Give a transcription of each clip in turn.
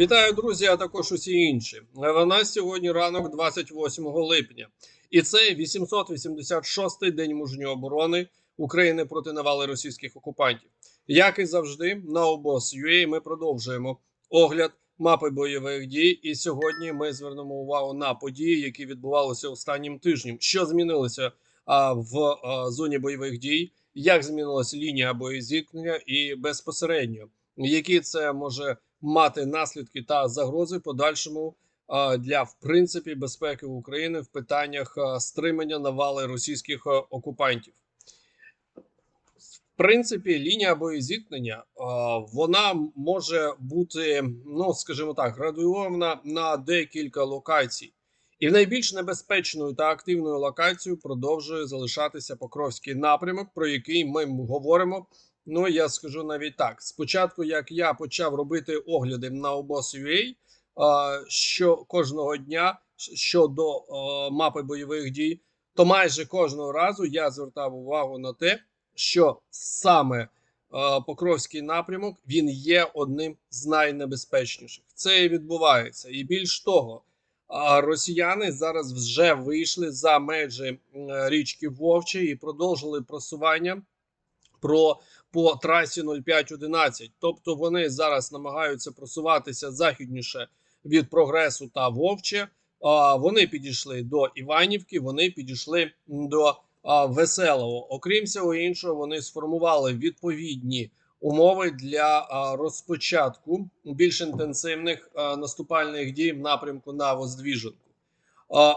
Вітаю, друзі, а також усі інші. Нас сьогодні ранок 28 липня, і це 886-й день мужньої оборони України проти навали російських окупантів. Як і завжди, на обоз.ua ми продовжуємо огляд мапи бойових дій. І сьогодні ми звернемо увагу на події, які відбувалися останнім тижнем. Що змінилося а, в а, зоні бойових дій, як змінилася лінія боєзіткнення і безпосередньо, які це може мати наслідки та загрози подальшому для в принципі безпеки України в питаннях стримання навали російських окупантів. В принципі, лінія боєзіткнення вона може бути, ну скажімо так, градуйована на декілька локацій. І найбільш небезпечною та активною локацією продовжує залишатися Покровський напрямок, про який ми говоримо. Ну я скажу навіть так: спочатку, як я почав робити огляди на обоз.ua, що кожного дня щодо мапи бойових дій, то майже кожного разу я звертав увагу на те, що саме Покровський напрямок він є одним з найнебезпечніших. Це і відбувається, і більш того. Росіяни зараз вже вийшли за межі річки Вовче і продовжили просування про по трасі 0511. Тобто вони зараз намагаються просуватися західніше від прогресу та Вовче. Вони підійшли до Іванівки, вони підійшли до Веселого. Окрім всього іншого, вони сформували відповідні умови для розпочатку більш інтенсивних наступальних дій в напрямку на Воздвіженку.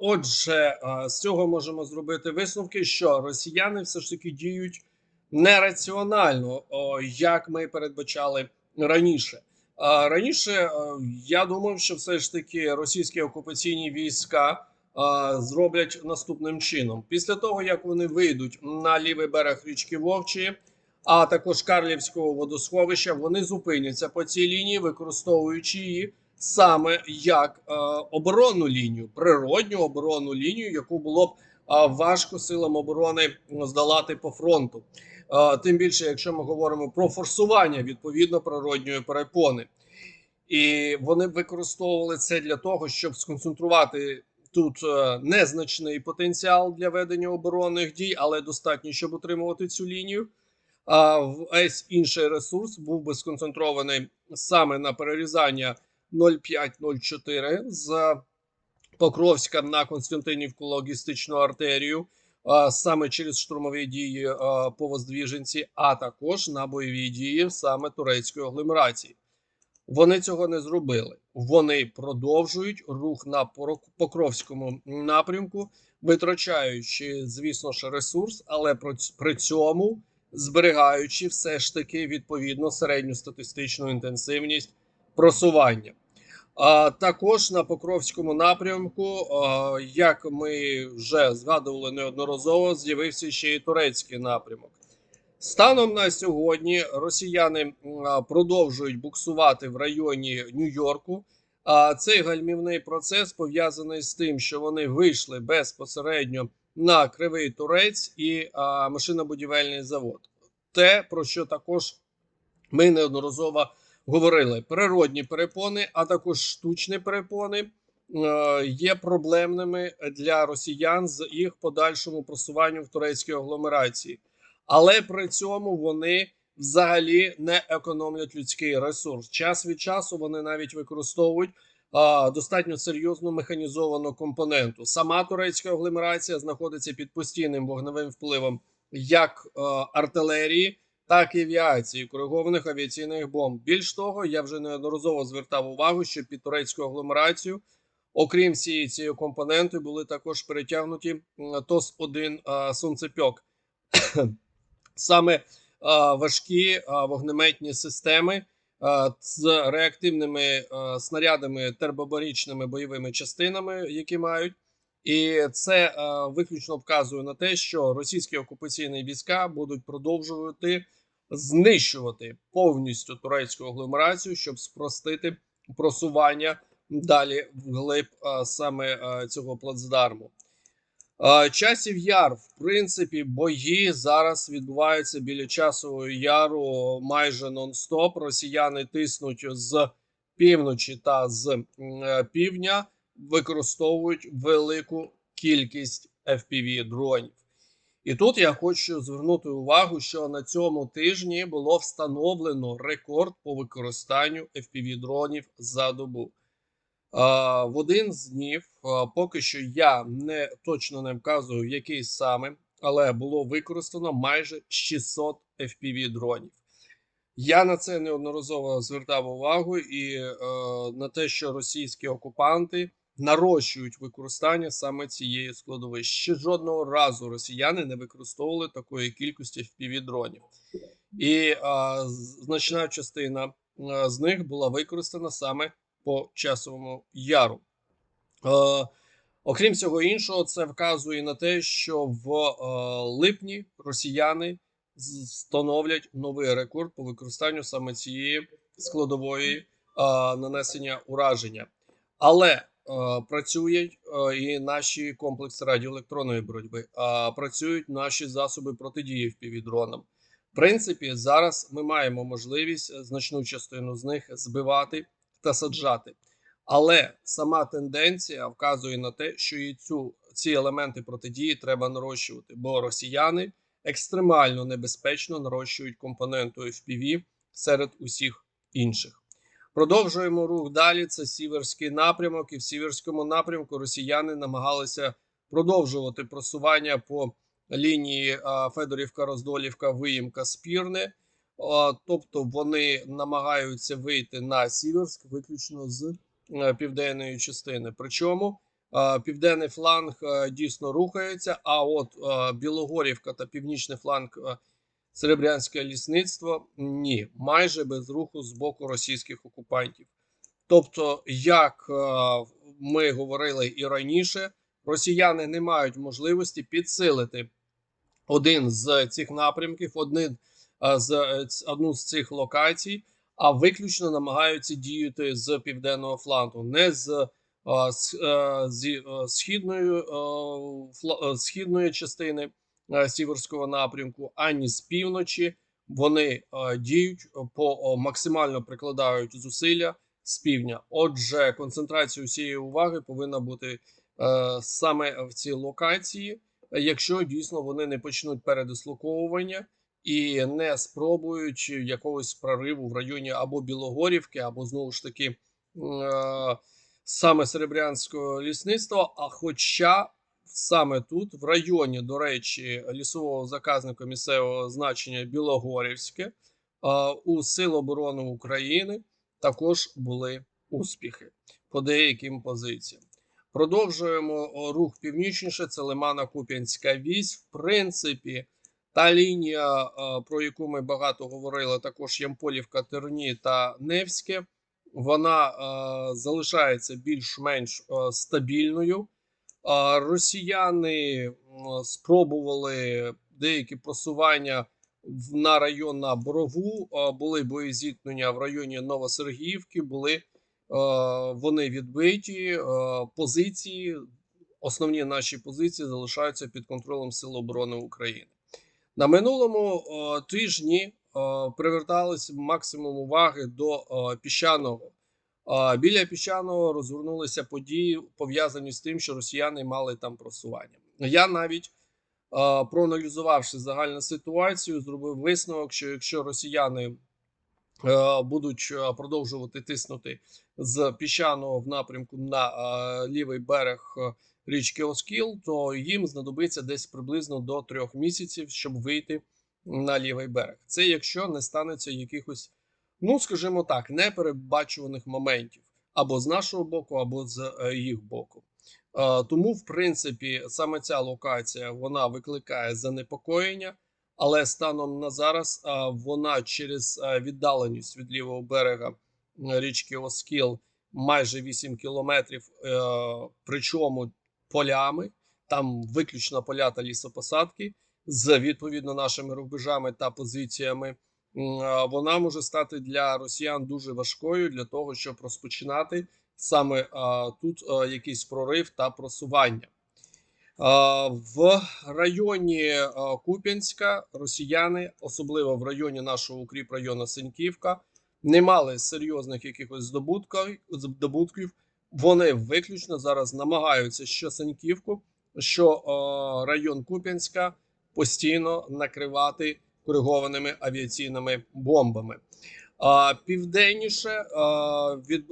Отже, з цього можемо зробити висновки, що росіяни все ж таки діють нераціонально, як ми передбачали раніше. Раніше е, я думав, що все ж таки російські окупаційні війська зроблять наступним чином: після того як вони вийдуть на лівий берег річки Вовчі, а також Карлівського водосховища, вони зупиняться по цій лінії, використовуючи її саме як е, оборонну лінію, природню оборонну лінію, яку було б е, важко силам оборони здолати по фронту. Тим більше, якщо ми говоримо про форсування відповідно природньої перепони, і вони використовували це для того, щоб сконцентрувати тут е, незначний потенціал для ведення оборонних дій, але достатньо, щоб утримувати цю лінію. А весь інший ресурс був би сконцентрований саме на перерізання 0,5-0,4 з Покровська на Константинівку логістичну артерію, саме через штурмові дії по Воздвіженці, а також на бойові дії саме турецької агломерації. Вони цього не зробили. Вони продовжують рух на Покровському напрямку, витрачаючи, звісно ж, ресурс, але при цьому зберігаючи все ж таки відповідно середню статистичну інтенсивність просування. Також на Покровському напрямку, як ми вже згадували неодноразово, з'явився ще й турецький напрямок. Станом на сьогодні росіяни продовжують буксувати в районі Нью-Йорку. А цей гальмівний процес пов'язаний з тим, що вони вийшли безпосередньо на Кривий Турець і машинобудівельний завод. Те, про що також ми неодноразово говорили: природні перепони, а також штучні перепони е, є проблемними для росіян з їх подальшому просуванню в турецькій агломерації, але при цьому вони взагалі не економлять людський ресурс. Час від часу вони навіть використовують. Достатньо серйозну механізовану компоненту. Сама турецька агломерація знаходиться під постійним вогневим впливом як е, артилерії, так і авіації, коригованих авіаційних бомб. Більш того, я вже неодноразово звертав увагу, що під турецьку агломерацію, окрім всієї цієї компоненти, були також перетягнуті м, ТОС-1 сонцепьок. Саме важкі вогнеметні системи з реактивними снарядами тербобарічними бойовими частинами, які мають. І це е, виключно вказує на те, що російські окупаційні війська будуть продовжувати знищувати повністю турецьку агломерацію, щоб спростити просування далі вглиб е, саме е, цього плацдарму. Е, Часів яр, в принципі, бої зараз відбуваються біля часового яру майже нон-стоп. Росіяни тиснуть з півночі та з е, півдня використовують велику кількість FPV дронів. І тут я хочу звернути увагу, що на цьому тижні було встановлено рекорд по використанню FPV дронів за добу. В один з днів, поки що я не точно не вказую, який саме, але було використано майже 600 FPV дронів. Я на це неодноразово звертав увагу і е, на те, що російські окупанти нарощують використання саме цієї складової. Ще жодного разу росіяни не використовували такої кількості FPV дронів, і е, значна частина з них була використана саме по часовому яру. Е, окрім всього іншого, це вказує на те, що в е, липні росіяни встановлять новий рекорд по використанню саме цієї складової е, нанесення ураження. Але е, працюють е, і наші комплекси радіоелектронної боротьби, е, працюють наші засоби протидії впівдронам. В принципі, зараз ми маємо можливість е, значну частину з них збивати та саджати. Але сама тенденція вказує на те, що і цю ці елементи протидії треба нарощувати, бо росіяни екстремально небезпечно нарощують компоненту FPV серед усіх інших. Продовжуємо рух далі. Це сіверський напрямок, і в сіверському напрямку росіяни намагалися продовжувати просування по лінії Федорівка, Роздолівка, Виїмка, Спірне. Тобто вони намагаються вийти на Сіверськ виключно з е, південної частини. Причому південний фланг е, дійсно рухається, а от е, Білогорівка та північний фланг Серебрянське лісництво ні, майже без руху з боку російських окупантів. Тобто, як е, ми говорили і раніше, росіяни не мають можливості підсилити один з цих напрямків, один е, з е, одну з цих локацій, а виключно намагаються діяти з південного флангу, не з, з, е, східної, східної частини сіверського напрямку, ані з півночі. Вони е, діють по максимально прикладають зусилля з півдня. Отже, концентрація усієї уваги повинна бути е, саме в цій локації, якщо дійсно вони не почнуть передислоковування і не спробують якогось прориву в районі або Білогорівки, або знову ж таки е, саме Серебрянського лісництва. А хоча саме тут, в районі, до речі, лісового заказника місцевого значення Білогорівське, у Сил оборони України також були успіхи по деяким позиціям. Продовжуємо рух північніше. Це Лимана Куп'янська вісь. В принципі, та лінія, про яку ми багато говорили, також Ямполівка, Терні та Невське, вона залишається більш-менш стабільною. Росіяни спробували деякі просування на район на Борову. а, Були боєзіткнення в районі Новосергіївки. Були вони відбиті. Позиції, основні наші позиції залишаються під контролем Сил оборони України. На минулому тижні привертались максимум уваги до піщаного. Біля піщаного розгорнулися події, пов'язані з тим, що росіяни мали там просування. Я навіть проаналізувавши загальну ситуацію, зробив висновок, що якщо росіяни е, будуть е, продовжувати тиснути з піщаного в напрямку на е, лівий берег річки Оскіл, то їм знадобиться десь приблизно до трьох місяців, щоб вийти на лівий берег. Це якщо не станеться якихось ну скажімо так, непередбачуваних моментів. Або з нашого боку, або з е, їх боку. Е, Тому, в принципі, саме ця локація вона викликає занепокоєння, але станом на зараз е, вона через віддаленість від лівого берега річки Оскіл майже 8 кілометрів, причому полями, там виключно поля та лісопосадки з відповідно нашими рубежами та позиціями вона може стати для росіян дуже важкою для того, щоб розпочинати саме тут якийсь прорив та просування. В районі Куп'янська росіяни, особливо в районі нашого укріп району Синьківка, не мали серйозних якихось здобутків. Вони виключно зараз намагаються що Саньківку, що район Куп'янська постійно накривати коригованими авіаційними бомбами. А південніше, від,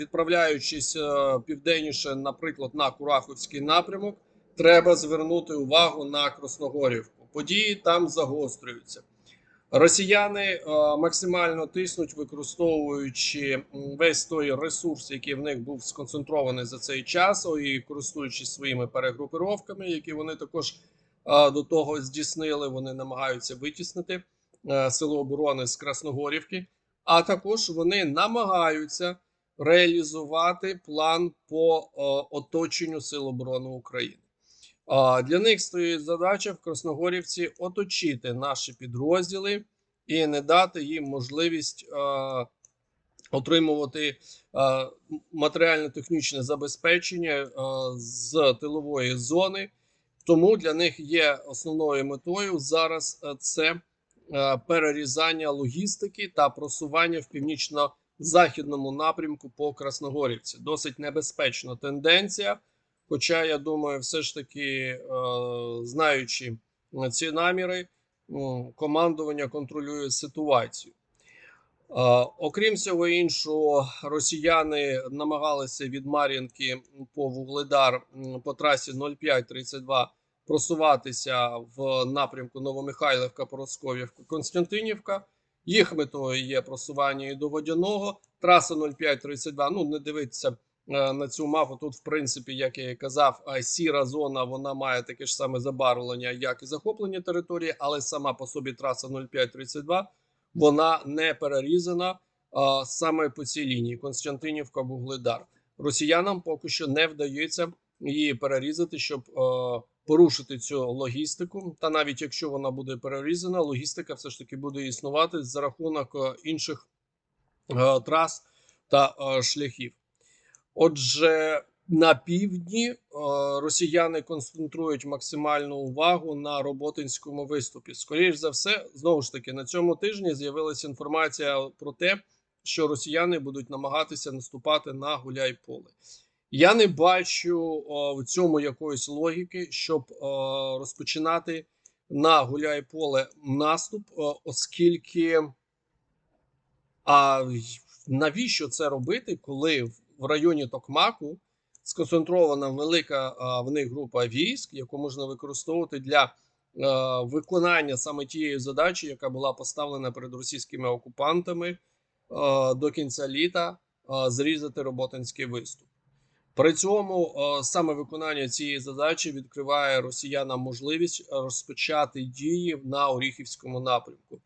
відправляючись південніше, наприклад, на Кураховський напрямок, треба звернути увагу на Красногорівку. Події там загострюються. Росіяни максимально тиснуть, використовуючи весь той ресурс, який в них був сконцентрований за цей час, і користуючись своїми перегрупировками, які вони також до того здійснили. Вони намагаються витіснити е, сили оборони з Красногорівки а також вони намагаються реалізувати план по е, оточенню Сил оборони України. Для них стоїть задача в Красногорівці оточити наші підрозділи і не дати їм можливість е, отримувати е, матеріально-технічне забезпечення е, з тилової зони. Тому для них є основною метою зараз е, це е, перерізання логістики та просування в північно-західному напрямку по Красногорівці. Досить небезпечна тенденція. Хоча я думаю, все ж таки, е, знаючи ці наміри, командування контролює ситуацію. Окрім всього іншого, росіяни намагалися від Мар'їнки по Вугледар по трасі 0532 просуватися в напрямку Новомихайлівка, Поросковівка, Константинівка. Їх метою є просування і до водяного. Траса 0532, Ну не дивитися е, на цю мапу. Тут, в принципі, як я і казав, сіра зона вона має таке ж саме забарвлення, як і захоплення території, але сама по собі траса 0532 вона не перерізана а, саме по цій лінії Константинівка Вугледар. Росіянам поки що не вдається її перерізати, щоб е, порушити цю логістику. Та навіть якщо вона буде перерізана, логістика все ж таки буде існувати за рахунок е, інших е, трас та шляхів. Отже, на півдні росіяни концентрують максимальну увагу на роботинському виступі. Скоріш за все, знову ж таки, на цьому тижні з'явилася інформація про те, що росіяни будуть намагатися наступати на Гуляйполе. Я не бачу о, в цьому якоїсь логіки, щоб о, розпочинати на Гуляйполе наступ, о, оскільки а навіщо це робити, коли в- районі Токмаку сконцентрована велика а, в них група військ, яку можна використовувати для е, виконання саме тієї задачі, яка була поставлена перед російськими окупантами е, до кінця літа е, зрізати роботинський виступ. При цьому е, саме виконання цієї задачі відкриває росіянам можливість розпочати дії на Оріхівському напрямку.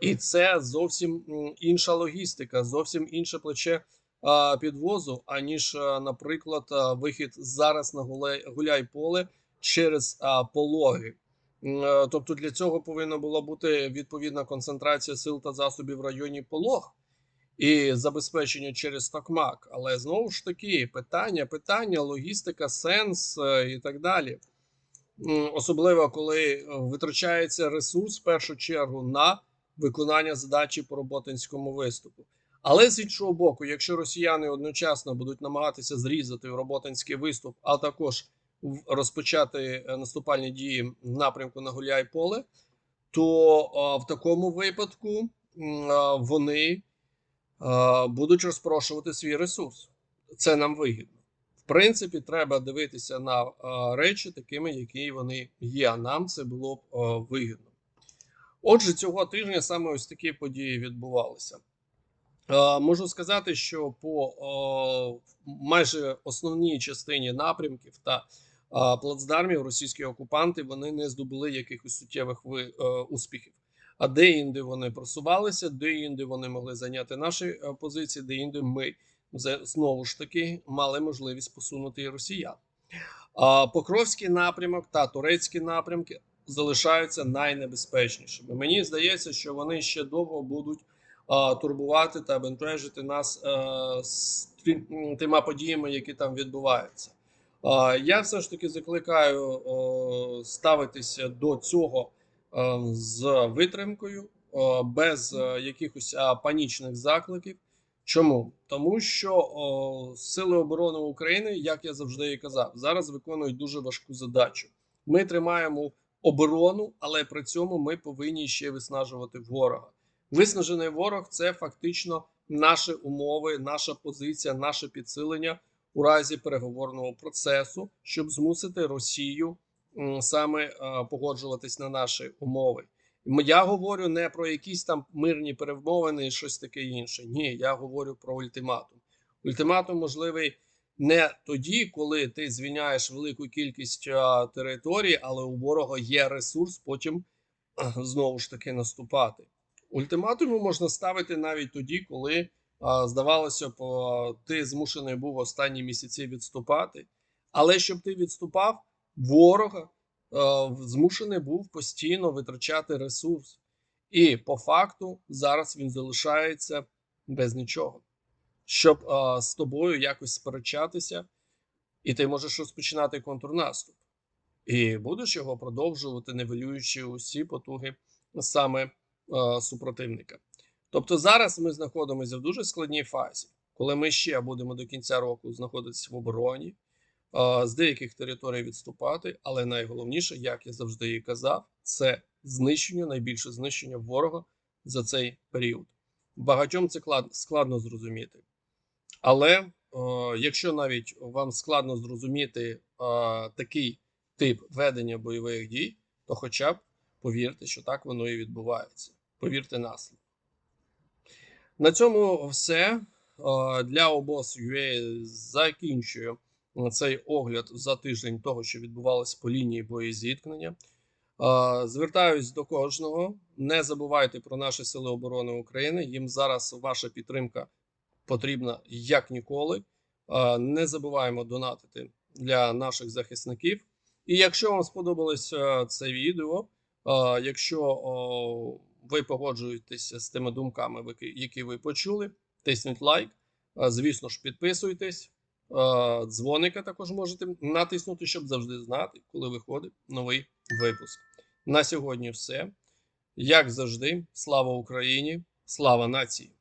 І це зовсім інша логістика, зовсім інше плече підвозу, аніж, наприклад, вихід зараз на Гуляй, Гуляйполе через пологи. Е, Тобто для цього повинна була бути відповідна концентрація сил та засобів в районі полог і забезпечення через Токмак. Але знову ж таки, питання, питання, логістика, сенс е, і так далі. Особливо коли е, витрачається ресурс в першу чергу на виконання задачі по роботинському виступу. Але з іншого боку, якщо росіяни одночасно будуть намагатися зрізати роботинський виступ, а також розпочати е, наступальні дії в напрямку на Гуляйполе, то в такому випадку вони будуть розпрошувати свій ресурс. Це нам вигідно. В принципі, треба дивитися на е, речі такими, які вони є. А нам це було б е, вигідно. Отже, цього тижня саме ось такі події відбувалися. Е, можу сказати, що по е, майже основній частині напрямків та е, плацдармів російські окупанти вони не здобули якихось суттєвих ви, е, успіхів. А де-інде вони просувалися, де-інде вони могли зайняти наші е, позиції, де-інде ми знову ж таки мали можливість посунути росіян. Покровський напрямок та турецькі напрямки залишаються найнебезпечнішими. Мені здається, що вони ще довго будуть турбувати та бентежити нас з ті- м, тима подіями, які там відбуваються. Я все ж таки закликаю ставитися до цього е, з витримкою, без е, якихось панічних закликів. Чому? Тому що Сили оборони України, як я завжди і казав, зараз виконують дуже важку задачу. Ми тримаємо оборону, але при цьому ми повинні ще виснажувати ворога. Виснажений ворог це фактично наші умови, наша позиція, наше підсилення у разі переговорного процесу, щоб змусити Росію саме е, погоджуватись на наші умови. Я говорю не про якісь там мирні перемовини і щось таке інше. Ні, я говорю про ультиматум. Ультиматум можливий не тоді, коли ти звільняєш велику кількість а, територій, але у ворога є ресурс потім а, знову ж таки наступати. Ультиматуми можна ставити навіть тоді, коли здавалося б, ти змушений був останні місяці відступати. Але щоб ти відступав, ворога а, змушений був постійно витрачати ресурс. І по факту зараз він залишається без нічого. Щоб а, з тобою якось сперечатися, і ти можеш розпочинати контрнаступ. І будеш його продовжувати, нивелюючи усі потуги саме е, супротивника. Тобто зараз ми знаходимося в дуже складній фазі, коли ми ще будемо до кінця року знаходитися в обороні, е, з деяких територій відступати. Але найголовніше, як я завжди і казав, це знищення, найбільше знищення ворога за цей період. Багатьом це складно зрозуміти. Але якщо навіть вам складно зрозуміти такий тип ведення бойових дій, то хоча б повірте, що так воно і відбувається. Повірте на слово. На цьому все. Для обоз.ua закінчую цей огляд за тиждень того, що відбувалося по лінії боєзіткнення. Звертаюсь до кожного. Не забувайте про наші сили оборони України. Їм зараз ваша підтримка потрібна як ніколи. Не забуваємо донатити для наших захисників. І якщо вам сподобалось це відео, якщо ви погоджуєтеся з тими думками, які ви почули, тисніть лайк. Звісно ж, підписуйтесь. Е, Дзвоника також можете натиснути, щоб завжди знати, коли виходить новий випуск. На сьогодні все. Як завжди, слава Україні, слава нації!